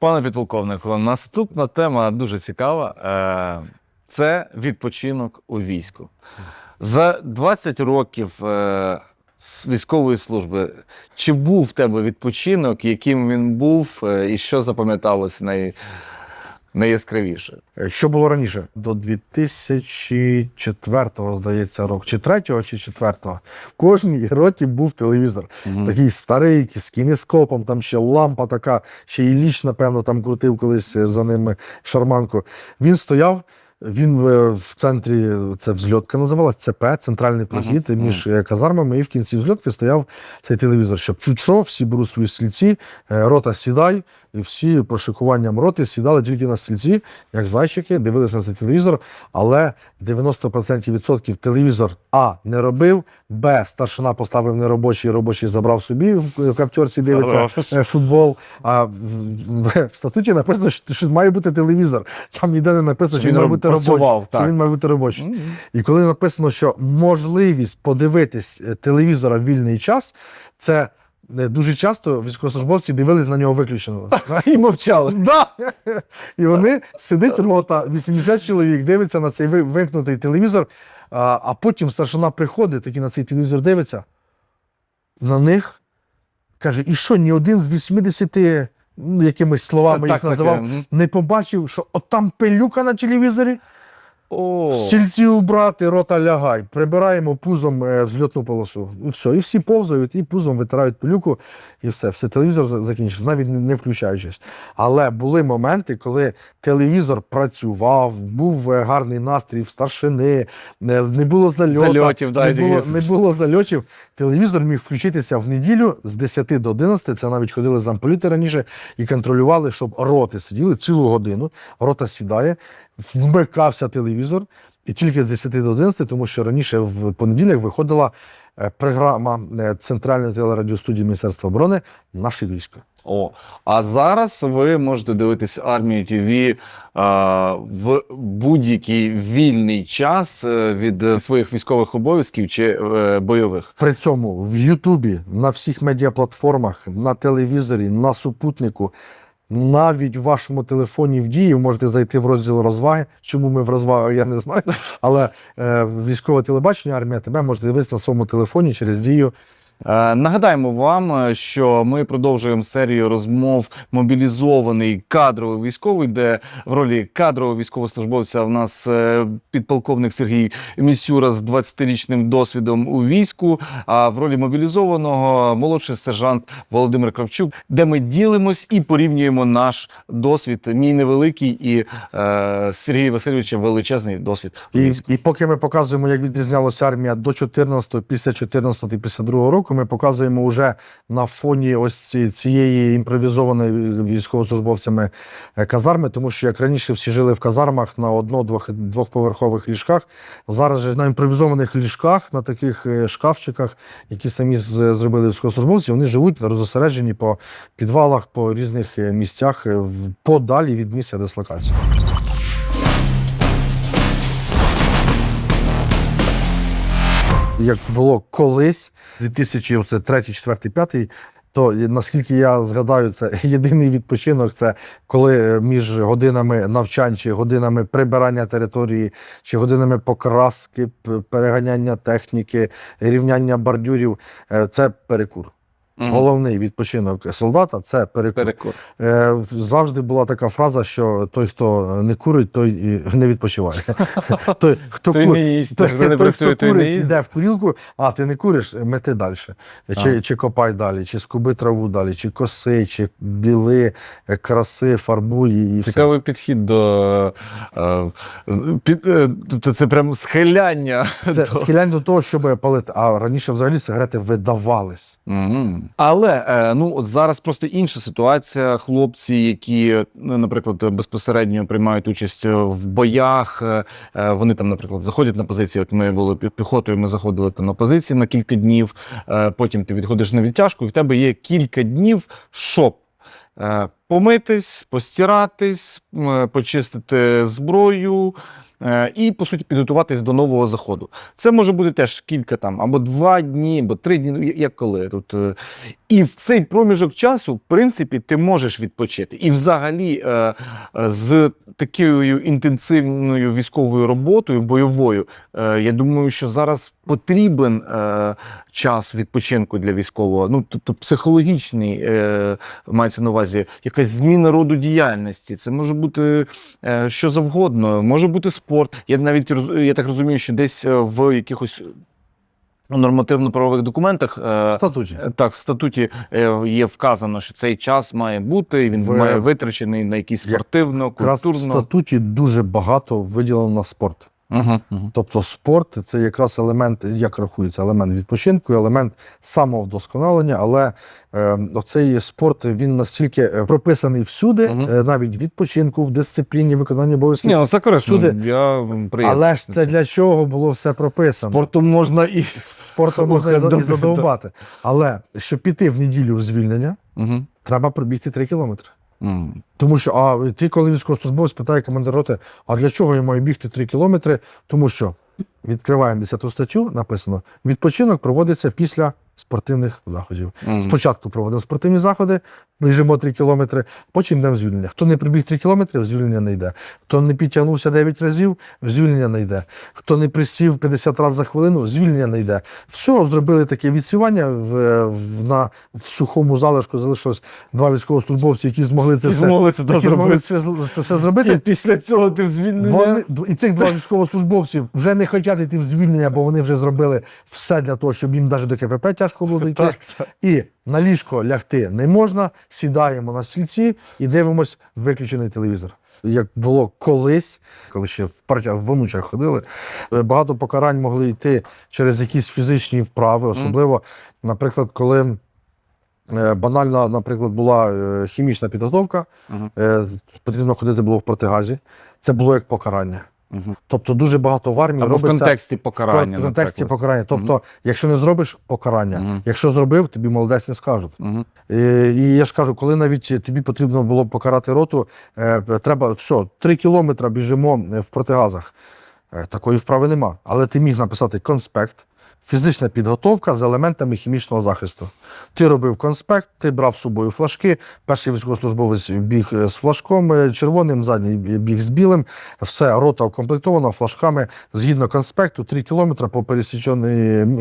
Пане підполковнику, наступна тема дуже цікава. Е, Це відпочинок у війську. За 20 років е, військової служби, чи був в тебе відпочинок, яким він був, е, і що запам'яталось най, найяскравіше? Е, Що було раніше? До 2004-го, здається, рок, чи 3-го, чи 4-го. В кожній роті був телевізор. Такий старий, з кінескопом, там ще лампа така, ще і ліч, напевно, там крутив колись е, за ними шарманку. Він стояв. Він е, в центрі, це взльотка називалась, ЦП, центральний прохід між е, казармами, і в кінці взльотки стояв цей телевізор, щоб чуть що, всі беруть свої стільці, е, рота сідай, і всі пошикуванням роти сідали тільки на стільці, як зайчики, дивилися на цей телевізор, але 90% відсотків телевізор А не робив, Б старшина поставив неробочий, робочий забрав собі в каптерці, дивиться футбол. А в, в, в статуті написано, що, що має бути телевізор. Там ніде не написано, Що він має роб- бути робочий. Що він має бути робочий. Мгм. І коли написано, що можливість подивитись е, телевізора в вільний час, це е, дуже часто військовослужбовці дивились на нього виключено. І мовчали. Да. І вони сидить рота, 80 чоловік дивиться на цей ви- вимкнутий телевізор, а, а потім старшина приходить, такий на цей телевізор дивиться. На них каже: і що, ні один з 80 ну, якимись словами їх так, називав, мгм. не побачив, що от там пилюка на телевізорі. О, Стільці убрати, рота лягай. Прибираємо пузом е, взльотну полосу. І все. І всі повзають, і пузом витирають пилюку, і все. Все, телевізор за- закінчився, навіть не- не включаючись. Але були моменти, коли телевізор працював, був е, гарний настрій в старшини, е, не було зальоту, Зальотів, да, не, і було, не було зальотів. Телевізор міг включитися в неділю з 10 до 11. Це навіть ходили замполіти раніше і контролювали, щоб роти сиділи цілу годину. Рота сідає, вмикався телевізор, і тільки з 10 до 11, тому що раніше в понеділок виходила е, програма е, Центральної телерадіостудії Міністерства оборони Наше військо. О, а зараз ви можете дивитись армію ТВ в будь-який вільний час е, від е, своїх військових обов'язків чи е, бойових. При цьому в Ютубі, на всіх медіаплатформах, на телевізорі, на супутнику, навіть в вашому телефоні в дії ви можете зайти в розділ розваги. Чому ми в розвагах, я не знаю. Але е, військове телебачення, армія тебе може дивитися на своєму телефоні через дію. Е, Нагадаємо вам, е, що ми продовжуємо серію розмов мобілізований кадровий військовий, де в ролі кадрового військовослужбовця в нас е, підполковник Сергій Місюра з 20-річним досвідом у війську. А в ролі мобілізованого молодший сержант Володимир Кравчук, де ми ділимось і порівнюємо наш досвід. Мій невеликий і е, Сергія Васильовича величезний досвід. у І, війську. і поки ми показуємо, як відрізнялася армія до 14, після 14 і після другого року, ми показуємо вже на фоні ось ці- цієї імпровізованої військовослужбовцями е, казарми, тому що як раніше всі жили в казармах на одно-двох двохповерхових ліжках, зараз же на імпровізованих ліжках, на таких е, шкафчиках, які самі зробили військовослужбовці, вони живуть розосереджені по підвалах, по різних е, місцях, подалі від місця дислокації. Як було колись, 2003, 4, 5, то наскільки я згадаю, це єдиний відпочинок це коли е, між годинами навчань чи годинами прибирання території, чи годинами покраски, переганяння техніки, рівняння бордюрів е, це перекур. Мгм. Головний відпочинок солдата це перекур. Перекур. Е, завжди була така фраза, що той, хто не курить, той не відпочиває. Той, хто Той ку- не їсть, той, хто курить, йде в курілку, а ти не куриш, мети далі. Чи, чи копай далі, чи скуби траву далі, чи коси, чи біли, е, краси, фарбуй і все. Цікавий підхід до е, е, тобто це прям схиляння. Це схиляння до того, щоб палити. А раніше взагалі сигарети видавались. Мгм. Але е, ну зараз просто інша ситуація. Хлопці, які, ну, наприклад, безпосередньо приймають участь в боях, е, е, вони там, наприклад, заходять на позиції. От ми були пі- піхотою, ми заходили там на позиції на кілька днів. е, Потім ти відходиш на відтяжку, і в тебе є кілька днів, щоб е, помитись, постиратись, почистити зброю. е, І, по суті, підготуватись до нового заходу. Це може бути теж кілька там, або два дні, або три дні, ну як коли. Тут, е. І в цей проміжок часу, в принципі, ти можеш відпочити. І взагалі, е, е, з такою інтенсивною військовою роботою, бойовою, е, я думаю, що зараз потрібен е, час відпочинку для військового. Ну, тобто психологічний, е, мається на увазі, якась зміна роду діяльності. Це може бути е, що завгодно, може бути спорт. Я навіть я так розумію, що десь е, в якихось нормативно-правових документах. В Е, статуті. так, в статуті є вказано, що цей час має бути, він В- має витрачений на якісь Я- спортивно, Якраз в статуті дуже багато виділено на спорт. Угу, угу. Тобто спорт це якраз елемент, як рахується, елемент відпочинку, елемент самовдосконалення, але е, оцей спорт він настільки е, прописаний всюди, Мгм. е, навіть в відпочинку, в дисципліні, виконанні обов'язків. Ні, ну це корисно. Всюди. Я приємно. Але ж це для чого було все прописано? спортом можна і. Спортом можна і, і задовбати. Але щоб піти в неділю в звільнення, Угу. треба пробігти 3 кілометри. Тому що, а ти, коли військовослужбовець питає командир роти, а для чого я маю бігти 3 кілометри? Тому що відкриваємо 10 статтю, написано: відпочинок проводиться після спортивних заходів. Мгм. Спочатку проводимо спортивні заходи, біжимо 3 кілометри, потім йдемо в звільнення. Хто не прибіг 3 кілометри, в звільнення не йде. Хто не підтягнувся 9 разів, в звільнення не йде. Хто не присів 50 разів за хвилину, в звільнення не йде. Все, зробили таке відсівання в, в, на, в сухому залишку залишилось два військовослужбовці, які змогли це І все, змогли це які змогли це, це все І зробити. після цього ти в звільнення. Вони, і цих два військовослужбовців вже не хочуть йти в звільнення, бо вони вже зробили все для того, щоб їм навіть до КПП тяжко дійти. Так, так. І на ліжко лягти не можна, сідаємо на стільці і дивимось виключений телевізор. Як було колись, коли ще в партіях в онучах ходили, е, багато покарань могли йти через якісь фізичні вправи, особливо, наприклад, коли е, банальна, наприклад, була е, хімічна підготовка, Мгм. е, потрібно ходити було в протигазі. Це було як покарання. Мгм. Тобто дуже багато в армії Або в контексті покарання. В контексті наприклад. покарання. Тобто, якщо не зробиш покарання, угу. якщо зробив, тобі молодець не скажуть. Угу. І, і я ж кажу, коли навіть тобі потрібно було покарати роту, е, треба все, три кілометри біжимо е, в протигазах. Е, такої вправи нема. Але ти міг написати конспект, фізична підготовка з елементами хімічного захисту. Ти робив конспект, ти брав з собою флажки. Перший військовослужбовець біг е, з флажком е, червоним, задній біг з білим. Все, рота укомплектована флажками згідно конспекту, 3 кілометри по пересіченій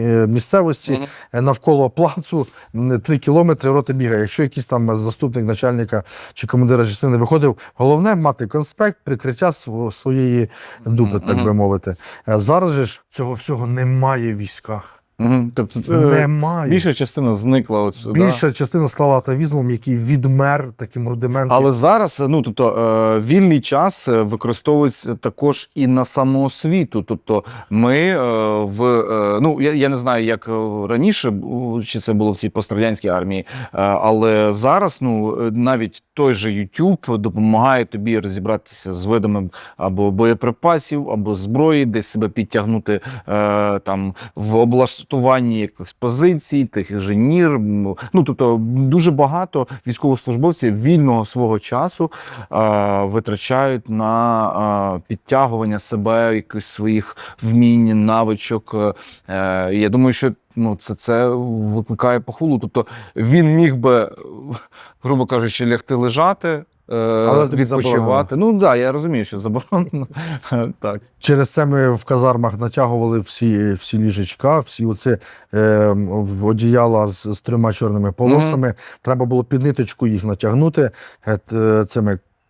е, місцевості Мгм. е, навколо плацу, 3 кілометри рота бігає. Якщо якийсь там заступник начальника чи командира частини виходив, головне мати конспект, прикриття своєї дуби, так би мовити. Зараз же ж цього всього немає в військах. Мгм. Тобто е, Немає. більша частина зникла. От, да? Більша частина стала атавізмом, який відмер таким рудиментом. Але зараз, ну тобто, е, вільний час е, використовується також і на самоосвіту. Тобто, ми е, в е, ну я, я не знаю, як раніше чи це було в цій пострадянській армії, е, але зараз ну навіть той же YouTube допомагає тобі розібратися з видами або боєприпасів, або зброї, десь себе підтягнути е, там в облаштуванні якихось позицій, тих інженір. Ну тобто, дуже багато військовослужбовців вільного свого часу е, витрачають на е, підтягування себе, якихось своїх вмінь, навичок. Е, я думаю, що ну, це, це викликає похвалу. Тобто він міг би, е, грубо кажучи, лягти лежати. е, Але відпочивати. Ну так, да, я розумію, що заборонено. так. Через це ми в казармах натягували всі, всі ліжечка, всі оці е, одіяла з, з трьома чорними полосами. Треба було під ниточку їх натягнути е, т-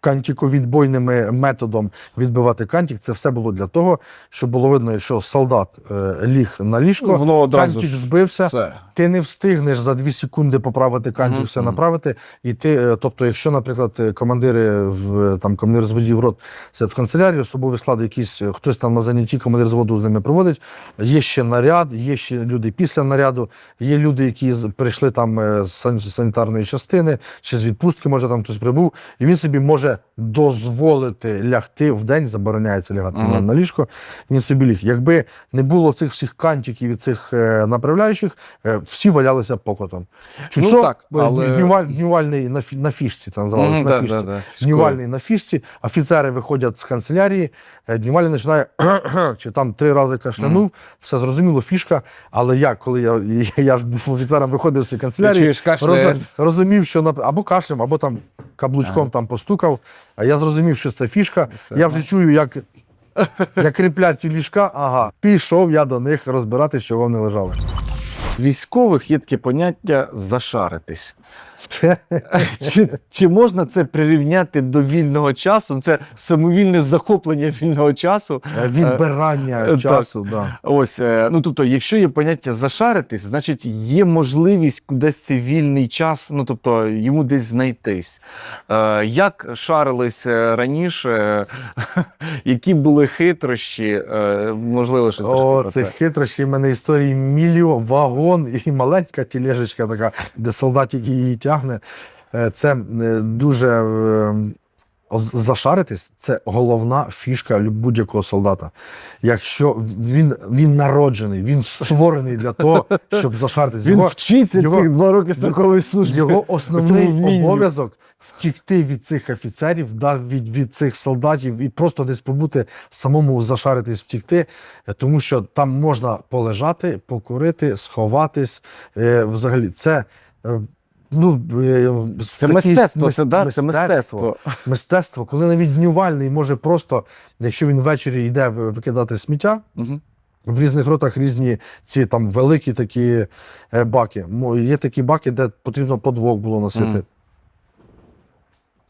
кантіковідбойними методом відбивати кантик. Це все було для того, щоб було видно, якщо солдат е, ліг на ліжко, Воно одразу кантик збився. все. Ти не встигнеш за дві секунди поправити кантик, Мгм, все направити. І ти, е, тобто, якщо, наприклад, е, командири в там командир зводів рот сидять в канцелярії, особовий склад, якийсь хтось там на занятті, командир зводу з ними проводить. Є ще наряд, є ще люди після наряду, є люди, які прийшли там з санітарної частини чи з відпустки, може там хтось прибув, і він собі може дозволити лягти в день, забороняється лягати Мгм. на, на ліжко, він собі ліг. Якби не було цих всіх кантиків і цих е, направляючих, е, всі валялися покотом. Чуть Ну що, так, е, але- днюваль- днювальний на, на фішці, це називалося, Мгм, на да, фішці. да, да. Днювальний на фішці, офіцери виходять з канцелярії, е, днювальний починає чи там три рази кашлянув, все зрозуміло, фішка. Але я, коли я, я, я ж був офіцером, виходив з канцелярії, роз- розумів, що або кашлем, або там каблучком там постукав. А я зрозумів, що це фішка. Я вже чую, як, як кріплять ці ліжка. Ага, пішов я до них розбирати, що вони лежали. Військових є таке поняття зашаритись. Чи, чи можна це прирівняти до вільного часу? Це самовільне захоплення вільного часу. Е, Відбирання е, так. часу, да. Ось, е, ну тобто, якщо є поняття зашаритись, значить є можливість кудись цей вільний час, ну тобто йому десь знайтись. Як шарились раніше, які були хитрощі, можливо, щось О, про це це. хитрощі в мене історії мільйон, вагон і маленька тілежечка така, де солдатик її тягне. Е, Це е, дуже е, зашаритись, це головна фішка будь-якого солдата. Якщо він, він народжений, він створений для того, щоб зашаритись. Він Його, вчиться його- цих два роки строкової служби. його основний обов'язок втікти від цих офіцерів, да, від, від цих солдатів і просто десь побути самому зашаритись, втікти, е, тому що там можна полежати, покурити, сховатись. Е, взагалі, це. Ну, е, Це мистецтво, мис- це, да, це мистецтво. Мистецтво, коли навіть днювальний може просто, якщо він ввечері йде викидати сміття, угу. в різних ротах різні ці там великі такі е, баки. Є такі баки, де потрібно по двох було носити. Мгм.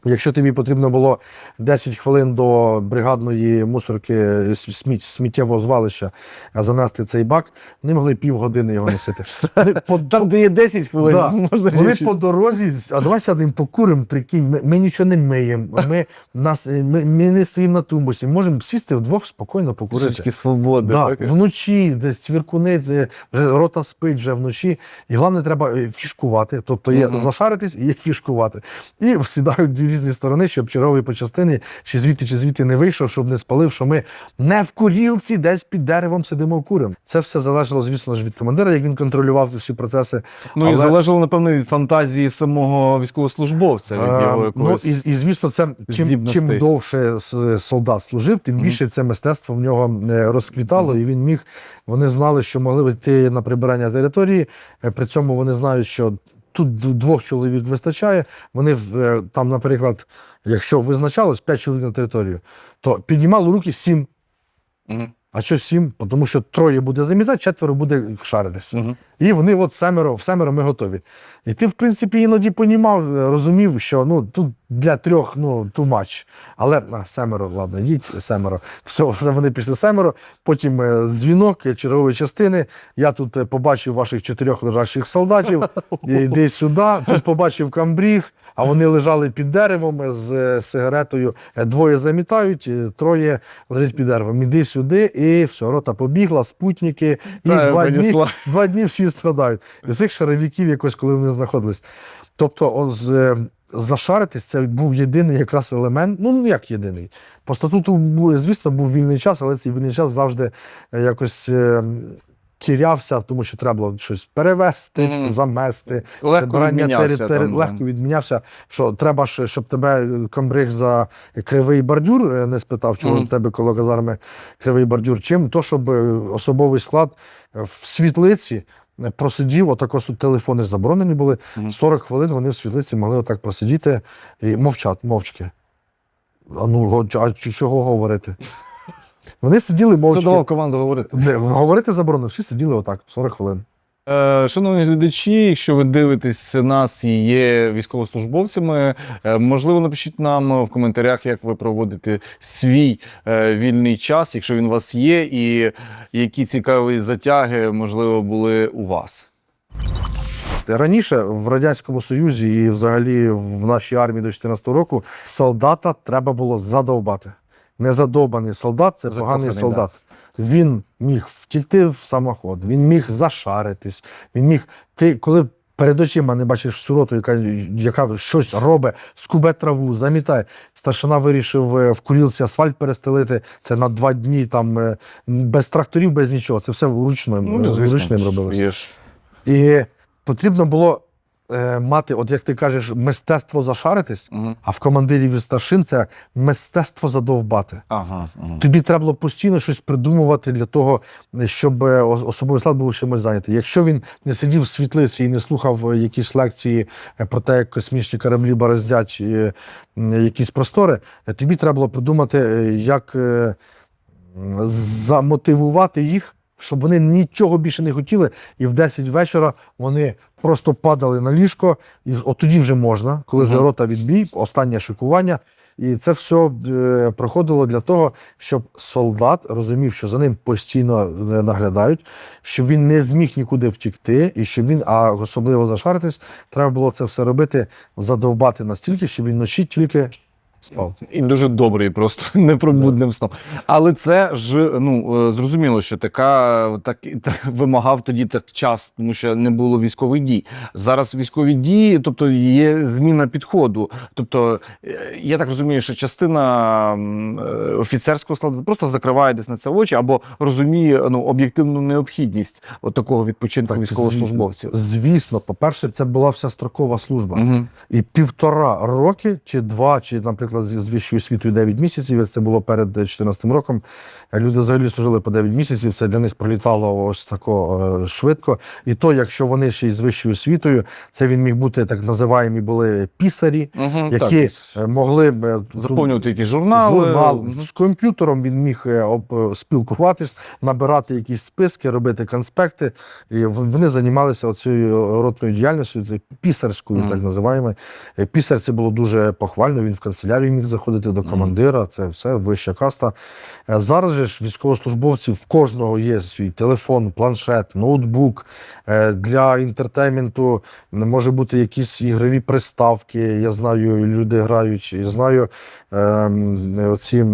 Якщо тобі потрібно було 10 хвилин до бригадної мусорки сміттєвого звалища занести цей бак, вони могли півгодини його носити. Там, де є 10 хвилин, Да. можна вони по дорозі, а давай сядемо покуримо, прикинь, ми, ми нічого не миємо, ми, нас, ми, ми не стоїмо на тумбусі, можемо сісти вдвох спокійно покурити. Трішки свободи. Да, так? вночі, десь цвіркуни, рота спить вже вночі. І головне, треба е, фішкувати. Тобто є Мгм. зашаритись і є фішкувати. І сідають дві різні сторони, щоб черговий по частині, чи звідти, чи звідти не вийшов, щоб не спалив, що ми не в курілці, десь під деревом сидимо куримо. Це все залежало, звісно ж, від командира, як він контролював всі процеси. Ну і залежало, напевно, від фантазії самого військовослужбовця, від Е, його Ну, і, і звісно, це чим, чим довше солдат служив, тим більше це мистецтво в нього е, розквітало, і він міг. Вони знали, що могли йти на прибирання території. е, При цьому вони знають, що тут двох чоловік вистачає. Вони е, там, наприклад, якщо визначалось 5 чоловік на територію, то піднімали руки 7. Угу. А що 7? Тому що троє буде замітати, четверо буде шаритись. Мгм. І вони от семеро, в семеро ми готові. І ти, в принципі, іноді понімав, е, розумів, що ну тут для трьох ну too much. Але а, семеро, ладно, йдіть, семеро. Все, все вони пішли семеро. Потім е, дзвінок е, чергової частини. Я тут побачив ваших чотирьох лежачих солдатів. Іди сюди. Тут побачив камбріг, а вони лежали під деревом з сигаретою. Двоє замітають, троє лежать під деревом. Іди сюди, і все, рота побігла, спутники. І Та, два дні, два дні всі страдають. І цих шаровиків якось, коли вони знаходились. Тобто, о, з, е, зашаритись це був єдиний якраз елемент. Ну, ну як єдиний. По статуту, звісно, був вільний час, але цей вільний час завжди е, якось. е, Тірявся, тому що треба було щось перевести, Мгм. замести. Легко відмінявся. тери- там, легко відмінявся. Що треба щоб тебе е, комбриг за кривий бордюр не спитав, чого Мгм. в тебе коло казарми кривий бордюр. Чим то, щоб особовий склад в світлиці просидів, отак ось телефони заборонені були. 40 хвилин вони в світлиці могли отак просидіти і мовчати, мовчки. А ну, а чого говорити? Вони сиділи Це мовчки. давав команду говорити. Не, говорити заборонено, всі сиділи отак 40 хвилин. Е, Шановні глядачі, якщо ви дивитесь нас і є військовослужбовцями, е, можливо, напишіть нам в коментарях, як ви проводите свій е, вільний час, якщо він у вас є, і які цікаві затяги, можливо, були у вас. Раніше в Радянському Союзі і взагалі в нашій армії до 14 року солдата треба було задовбати. Незадовбаний солдат це Закоханий, поганий солдат. Він міг втікти в самоход, він міг зашаритись, він міг. Ти, коли перед очима не бачиш всю роту, яка, яка щось робить, скубе траву, замітає. Старшина вирішив е, в курілці асфальт перестелити. Це на два дні, там е, без тракторів, без нічого. Це все вручним, Ну, вручним робилося. І потрібно було е, мати, от як ти кажеш, мистецтво зашаритись, Мгм. а в командирів і старшин це мистецтво задовбати. Ага, ага. Тобі треба було постійно щось придумувати для того, щоб е, особовий склад був чимось зайнятий. Якщо він не сидів в світлиці і не слухав е, якісь лекції е, про те, як космічні кораблі бороздять якісь простори, тобі треба було придумати, як замотивувати їх, щоб вони нічого більше не хотіли, і в 10 вечора вони просто падали на ліжко, і от тоді вже можна, коли вже рота відбій, останнє шикування. І це все е, проходило для того, щоб солдат розумів, що за ним постійно е, наглядають, щоб він не зміг нікуди втікти, і щоб він, а особливо зашаритись, треба було це все робити, задовбати настільки, щоб він вночі тільки спав. І дуже добрий, просто непробудним сном. Але це ж ну е, зрозуміло, що така так, так вимагав тоді так час, тому що не було військових дій. Зараз військові дії, тобто є зміна підходу. Тобто, е, я так розумію, що частина е, офіцерського складу просто закриває десь на це очі або розуміє ну об'єктивну необхідність от такого відпочинку Так, військовослужбовців. Звісно, по-перше, це була вся строкова служба. Угу. І півтора роки, чи два, чи, наприклад, з з вищою освітою 9 місяців, як це було перед 2014 роком. Люди взагалі служили по 9 місяців. Це для них пролітало ось тако е, швидко. І то, якщо вони ще й з вищою освітою, це він міг бути так називаємо були пісарі, Угу, які е, могли б е, заповнювати якісь журнали. журнал з комп'ютером. Він міг е, е, спілкуватись, набирати якісь списки, робити конспекти. І вони займалися цією ротною діяльністю, пісарською, Мгм. так називаємо. Е, Пісар це було дуже похвально. Він в канцелярію міг заходити до командира. Це все вища каста. Е, Зараз же ж військовослужбовців в кожного є свій телефон, планшет, ноутбук. Е, Для інтертейменту може бути якісь ігрові приставки. Я знаю, люди грають. Я знаю ем, оці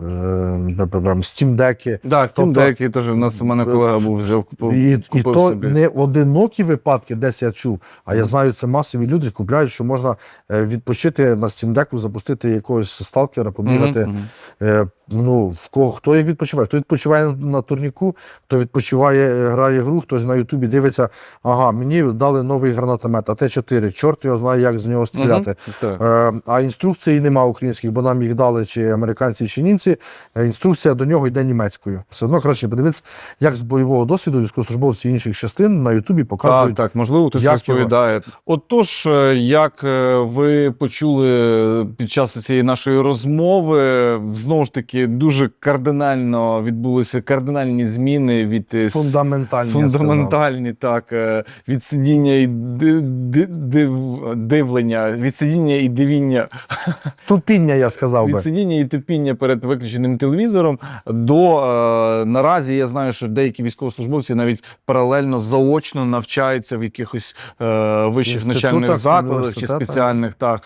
Steam деки. Да, Steam Тобто, Deck теж у нас у мене колега був взяв купив, І, і то собі. не одинокі випадки, десь я чув, а я знаю, це масові люди купляють, що можна е, відпочити на Steam Deck, запустити якогось сталкера, побігати. Мгм, мгм. Е, ну, в кого хто як відпочиває? Хто відпочиває на турніку, хто відпочиває, е, грає гру, хтось на Ютубі дивиться, ага, мені дали новий гранатомет, АТ-4, чорт його знає, як з нього стріляти. Мгм, так. Е, а інструкцій нема українських, бо нам їх дали чи американці, чи німці. Інструкція до нього йде німецькою. Все одно краще подивитися, як з бойового досвіду військовослужбовці інших частин на Ютубі Так, показують. так, можливо, хтось розповідає. Отож, як ви почули під час цієї нашої розмови, знову ж таки, дуже кардинально відбулися кардинальні зміни від е, Фундаментальні. Фундаментальні, так, е, від сидіння і ди- ди- див- дивлення, від сидіння і дивіння Тупіння, я сказав від сидіння і тупіння перед виключеним телевізором до е, наразі я знаю, що деякі військовослужбовці навіть паралельно заочно навчаються в якихось е, вищих Інститутах, навчальних закладах чи спеціальних, так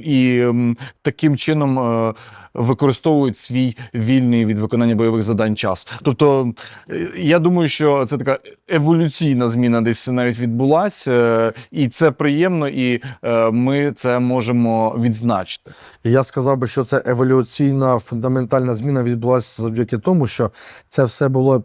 і таким чином. Е, Використовують свій вільний від виконання бойових завдань час. Тобто, е, я думаю, що це така еволюційна зміна десь навіть відбулася, е, і це приємно, і е, ми це можемо відзначити. Я сказав би, що це еволюційна фундаментальна зміна відбулася завдяки тому, що це все було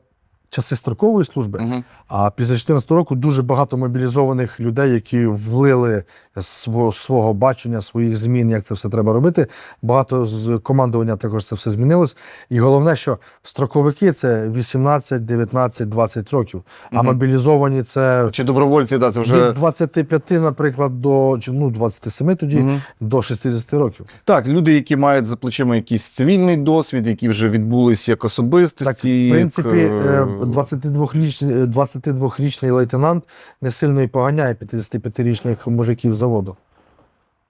часи строкової служби. Мгм. А після 2014 року дуже багато мобілізованих людей, які влили свого, свого бачення, своїх змін, як це все треба робити. Багато з командування також це все змінилось. І головне, що строковики це 18, 19, 20 років, а мобілізовані це Чи добровольці, да, це вже від 25, наприклад, до ну, 27 тоді Мгм. до 60 років. так. Люди, які мають за плечима якийсь цивільний досвід, які вже відбулись як Так, особистості. в принципі, як, е, е, 22-річний, 22-річний лейтенант не сильно і поганяє 55-річних мужиків заводу.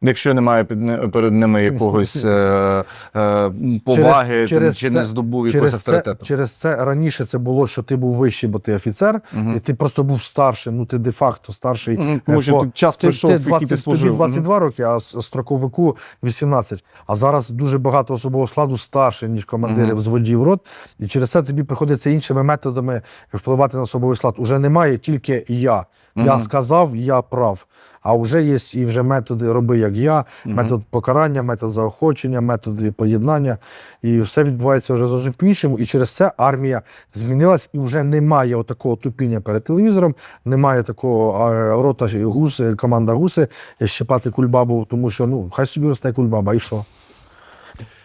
Якщо немає під перед ними якогось е, е, поваги Через- через чи це- не здобув якогось Через це, через це раніше це було, що ти був вищий, бо ти офіцер, Мгм. і ти просто був старшим. Ну ти де-факто старший. Тому Е, що по- тут час Ти, пройшов, ти який ти 20, тобі служив. Мгм. 22 роки, а строковику 18. А зараз дуже багато особового складу старше, ніж командири Мгм. взводів рот. І через це тобі приходиться іншими методами впливати на особовий склад. Уже немає тільки я. Я сказав, я прав. А вже є і вже методи роби як я, метод покарання, метод заохочення, методи поєднання. І все відбувається вже зовсім по-іншому. І через це армія змінилась і вже немає отакого тупіння перед телевізором, немає такого рота гуси, команда гуси щепати кульбабу, тому що ну хай собі росте кульбаба, і що?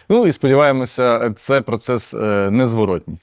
Ну і сподіваємося, це процес е, незворотній.